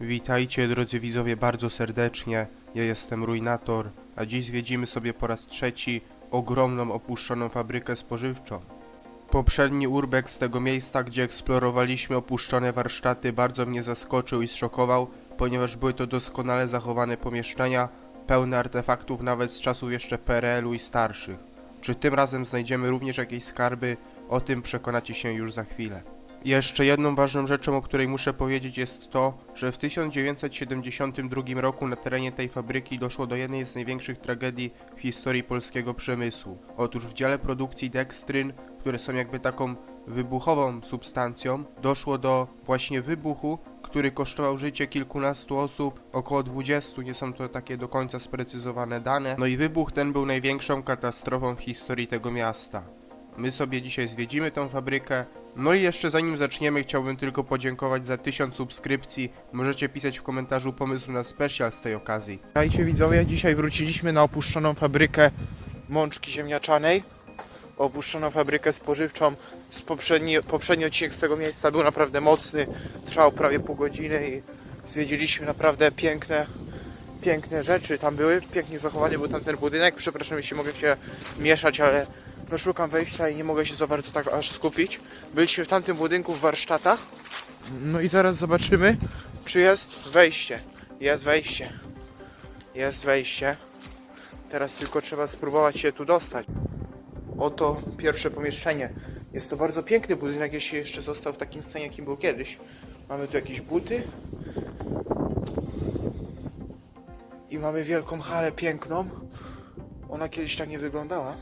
Witajcie drodzy widzowie bardzo serdecznie, ja jestem Ruinator, a dziś zwiedzimy sobie po raz trzeci ogromną opuszczoną fabrykę spożywczą. Poprzedni urbex z tego miejsca, gdzie eksplorowaliśmy opuszczone warsztaty bardzo mnie zaskoczył i zszokował, ponieważ były to doskonale zachowane pomieszczenia, pełne artefaktów nawet z czasów jeszcze PRL-u i starszych. Czy tym razem znajdziemy również jakieś skarby? O tym przekonacie się już za chwilę. Jeszcze jedną ważną rzeczą, o której muszę powiedzieć jest to, że w 1972 roku na terenie tej fabryki doszło do jednej z największych tragedii w historii polskiego przemysłu. Otóż w dziale produkcji dekstryn, które są jakby taką wybuchową substancją, doszło do właśnie wybuchu, który kosztował życie kilkunastu osób, około 20, nie są to takie do końca sprecyzowane dane. No i wybuch ten był największą katastrofą w historii tego miasta. My sobie dzisiaj zwiedzimy tą fabrykę. No i jeszcze zanim zaczniemy, chciałbym tylko podziękować za 1000 subskrypcji. Możecie pisać w komentarzu pomysł na special z tej okazji. Dajcie widzowie, dzisiaj wróciliśmy na opuszczoną fabrykę mączki ziemniaczanej. Opuszczoną fabrykę spożywczą. Z poprzedni, poprzedni odcinek z tego miejsca był naprawdę mocny. Trwał prawie pół godziny i zwiedziliśmy naprawdę piękne, piękne rzeczy tam były. Pięknie zachowany był tam ten budynek. Przepraszam, jeśli mogę się mieszać, ale no szukam wejścia i nie mogę się za bardzo tak aż skupić. Byliśmy w tamtym budynku w warsztatach. No i zaraz zobaczymy, czy jest wejście. Jest wejście. Jest wejście. Teraz tylko trzeba spróbować się tu dostać. Oto pierwsze pomieszczenie. Jest to bardzo piękny budynek, jeśli jeszcze został w takim stanie, jakim był kiedyś. Mamy tu jakieś buty. I mamy wielką halę piękną. Ona kiedyś tak nie wyglądała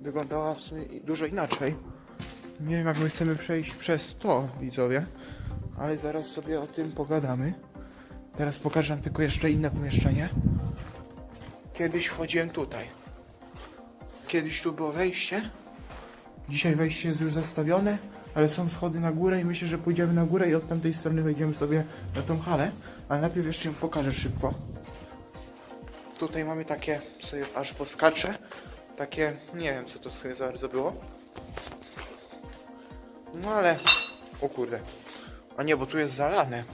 wyglądała w sumie dużo inaczej. Nie wiem, jak my chcemy przejść przez to, widzowie, ale zaraz sobie o tym pogadamy. Teraz pokażę wam tylko jeszcze inne pomieszczenie. Kiedyś wchodziłem tutaj. Kiedyś tu było wejście. Dzisiaj wejście jest już zastawione, ale są schody na górę i myślę, że pójdziemy na górę i od tamtej strony wejdziemy sobie na tą halę. Ale najpierw jeszcze ją pokażę szybko. Tutaj mamy takie, sobie aż poskaczę takie, nie wiem co to sobie za bardzo było. No ale, o kurde. A nie, bo tu jest zalane.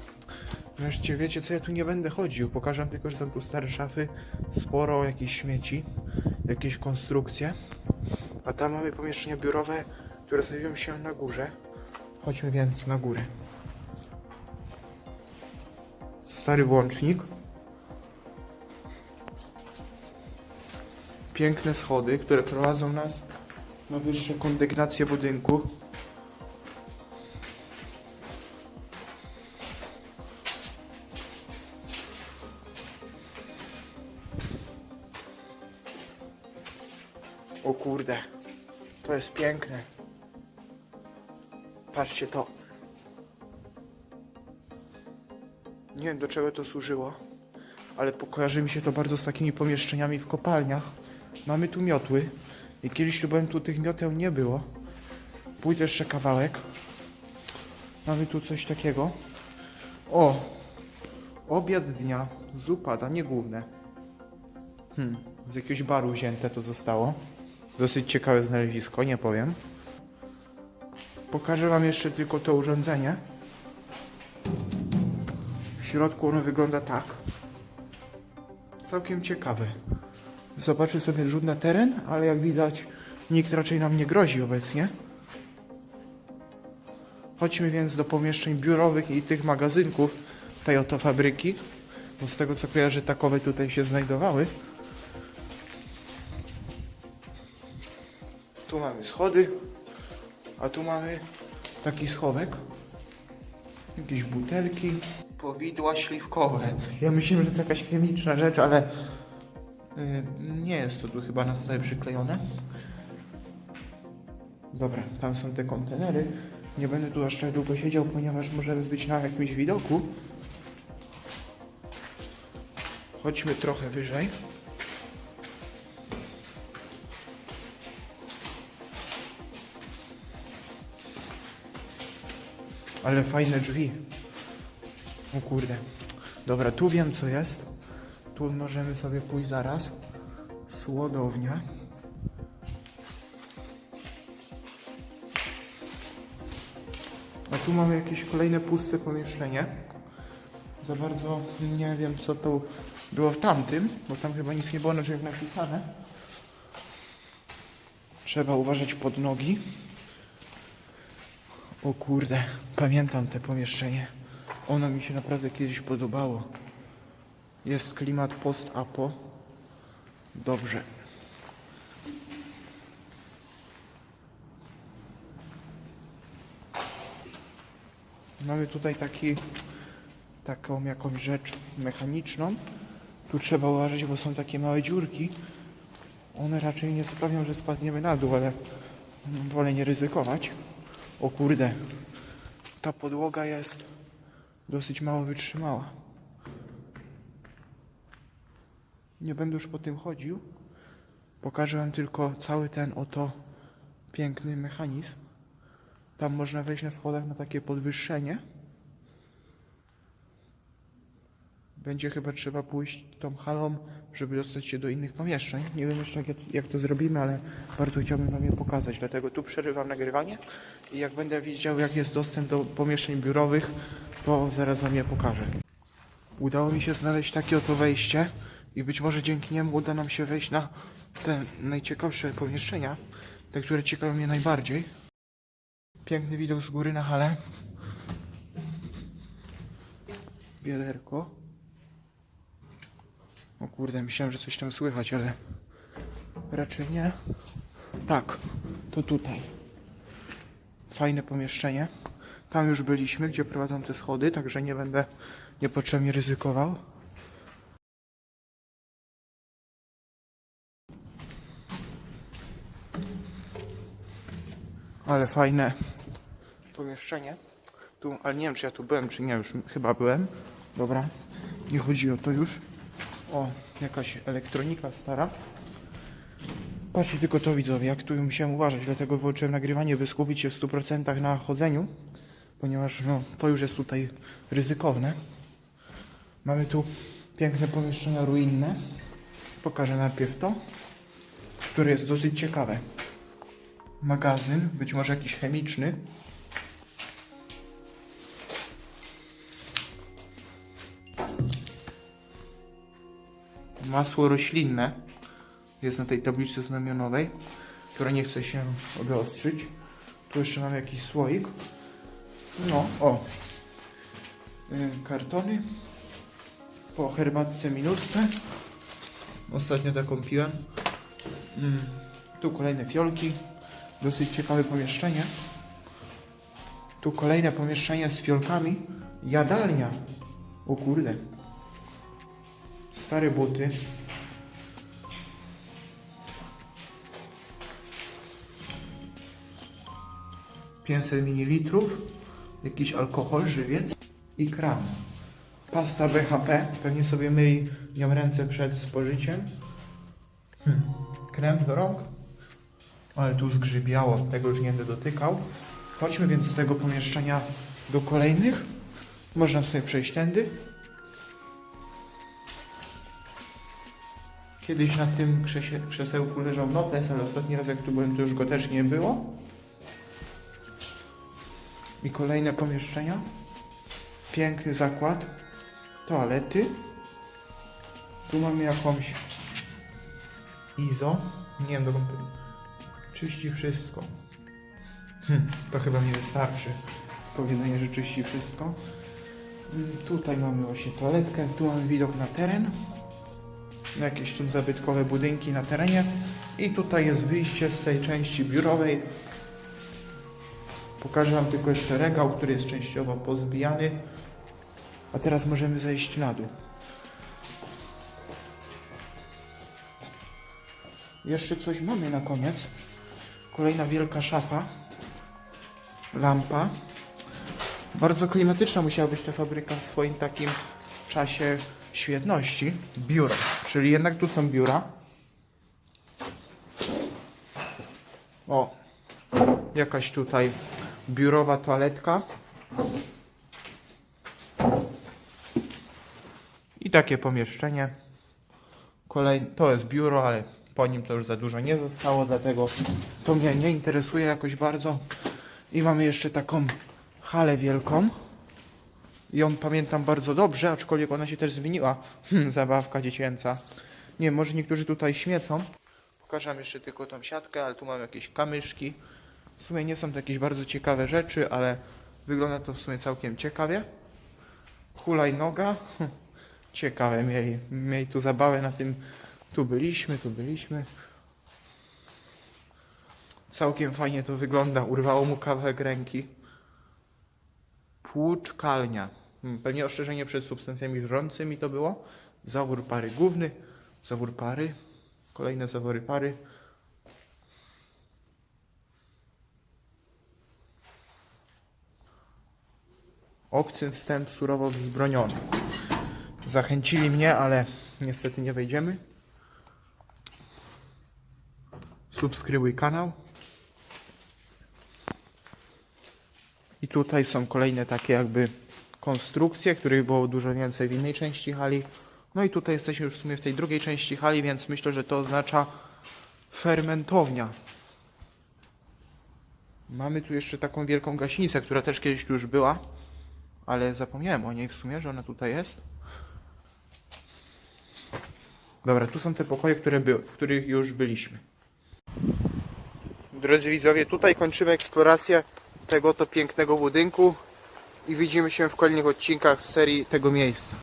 Wreszcie wiecie co, ja tu nie będę chodził. Pokażę tylko, że są tu stare szafy, sporo jakichś śmieci, jakieś konstrukcje. A tam mamy pomieszczenia biurowe, które znajdują się na górze. Chodźmy więc na górę. Stary włącznik. Piękne schody, które prowadzą nas na wyższe kondygnacje budynku. O kurde, to jest piękne. Patrzcie to. Nie wiem do czego to służyło, ale kojarzy mi się to bardzo z takimi pomieszczeniami w kopalniach. Mamy tu miotły. I kiedyś tu byłem, tu tych mioteł nie było. Pójdę jeszcze kawałek. Mamy tu coś takiego. O! Obiad dnia. Zupa, danie główne. Hmm, z jakiegoś baru wzięte to zostało. Dosyć ciekawe znalezisko, nie powiem. Pokażę wam jeszcze tylko to urządzenie. W środku ono wygląda tak. Całkiem ciekawe. Zobaczę sobie rzut na teren, ale jak widać nikt raczej nam nie grozi obecnie. Chodźmy więc do pomieszczeń biurowych i tych magazynków tej oto fabryki. Bo z tego co kojarzę takowe tutaj się znajdowały. Tu mamy schody, a tu mamy taki schowek. Jakieś butelki. Powidła śliwkowe. Ja myślałem, że to jakaś chemiczna rzecz, ale Nie jest to tu chyba na stałe przyklejone. Dobra, tam są te kontenery. Nie będę tu aż tak długo siedział, ponieważ możemy być na jakimś widoku. Chodźmy trochę wyżej. Ale fajne drzwi. O kurde. Dobra, tu wiem co jest. Tu możemy sobie pójść zaraz. Słodownia. A tu mamy jakieś kolejne puste pomieszczenie. za bardzo nie wiem co to było w tamtym, bo tam chyba nic nie było na drzwiach napisane. Trzeba uważać pod nogi. O kurde, pamiętam te pomieszczenie. Ono mi się naprawdę kiedyś podobało. Jest klimat post-apo. Dobrze. Mamy tutaj taki, taką jakąś rzecz mechaniczną. Tu trzeba uważać, bo są takie małe dziurki. One raczej nie sprawią, że spadniemy na dół, ale wolę nie ryzykować. O kurde, ta podłoga jest dosyć mało wytrzymała. Nie będę już po tym chodził. Pokażę Wam tylko cały ten oto piękny mechanizm. Tam można wejść na schodach na takie podwyższenie. Będzie chyba trzeba pójść tą halą, żeby dostać się do innych pomieszczeń. Nie wiem jeszcze jak, jak to zrobimy, ale bardzo chciałbym Wam je pokazać. Dlatego tu przerywam nagrywanie i jak będę widział jak jest dostęp do pomieszczeń biurowych, to zaraz Wam je pokażę. Udało mi się znaleźć takie oto wejście i być może dzięki niemu uda nam się wejść na te najciekawsze pomieszczenia, te, które ciekawią mnie najbardziej. Piękny widok z góry na halę. Wiaderko. O kurde, myślałem, że coś tam słychać, ale raczej nie. Tak, to tutaj. Fajne pomieszczenie. Tam już byliśmy, gdzie prowadzą te schody, także nie będę niepotrzebnie ryzykował. Ale fajne pomieszczenie. Tu, ale nie wiem, czy ja tu byłem, czy nie, już chyba byłem. Dobra, nie chodzi o to już. O, jakaś elektronika stara. Patrzcie tylko to widzowie, jak tu musiałem uważać, dlatego wyłączyłem nagrywanie, by skupić się w 100% na chodzeniu, ponieważ no, to już jest tutaj ryzykowne. Mamy tu piękne pomieszczenia ruinne. Pokażę najpierw to, które jest dosyć ciekawe. Magazyn, być może jakiś chemiczny. Masło roślinne jest na tej tabliczce znamionowej, która nie chce się wyostrzyć. Tu jeszcze mam jakiś słoik. No, o. Y, kartony. Po herbatce minutce. Ostatnio taką piłem. Mm, tu kolejne fiolki. Dosyć ciekawe pomieszczenie. Tu kolejne pomieszczenie z fiolkami. Jadalnia. O kurde. Stare buty. Pięćset ml. Jakiś alkohol, żywiec i kram. Pasta BHP. Pewnie sobie myli ręce przed spożyciem. Hmm. Krem do rąk. Ale tu zgrzybiało, tego już nie będę dotykał. Chodźmy więc z tego pomieszczenia do kolejnych. Można sobie przejść tędy. Kiedyś na tym krzesie, krzesełku leżał notes, ale ostatni raz jak tu byłem, to już go też nie było. I kolejne pomieszczenia. Piękny zakład. Toalety. Tu mamy jakąś IZO. Nie wiem dokąd. Czyści wszystko. Hm, to chyba mi wystarczy. Powiedzenie, że czyści wszystko. Mm, Tutaj mamy właśnie toaletkę. Tu mamy widok na teren. Jakieś tam zabytkowe budynki na terenie. I tutaj jest wyjście z tej części biurowej. Pokażę Wam tylko jeszcze regał, który jest częściowo pozbijany. A teraz możemy zejść na dół. Jeszcze coś mamy na koniec. Kolejna wielka szafa. Lampa. Bardzo klimatyczna musiała być ta fabryka w swoim takim czasie świetności. Biuro, czyli jednak tu są biura. O, jakaś tutaj biurowa toaletka. I takie pomieszczenie. Kolej... To jest biuro, ale po nim to już za dużo nie zostało, dlatego to mnie nie interesuje jakoś bardzo. I mamy jeszcze taką halę wielką. I on pamiętam bardzo dobrze, aczkolwiek ona się też zmieniła. Hmm, zabawka dziecięca. Nie może niektórzy tutaj śmiecą. Pokażę jeszcze tylko tą siatkę, ale tu mam jakieś kamyszki. W sumie nie są to jakieś bardzo ciekawe rzeczy, ale wygląda to w sumie całkiem ciekawie. Hulajnoga. Ciekawe, mieli, mieli tu zabawę na tym. Tu byliśmy, tu byliśmy. Całkiem fajnie to wygląda. Urwało mu kawałek ręki. Płuczkalnia. Hmm, Pewnie ostrzeżenie przed substancjami żrącymi to było. Zawór pary główny. Zawór pary. Kolejne zawory pary. Obcy wstęp surowo wzbroniony. Zachęcili mnie, ale niestety nie wejdziemy. Subskrybuj kanał. I tutaj są kolejne takie jakby konstrukcje, których było dużo więcej w innej części hali. No i tutaj jesteśmy już w sumie w tej drugiej części hali, więc myślę, że to oznacza fermentownia. Mamy tu jeszcze taką wielką gaśnicę, która też kiedyś tu już była, ale zapomniałem o niej w sumie, że ona tutaj jest. Dobra, tu są te pokoje, które w których już byliśmy. Drodzy widzowie, tutaj kończymy eksplorację tego to pięknego budynku i widzimy się w kolejnych odcinkach z serii tego miejsca.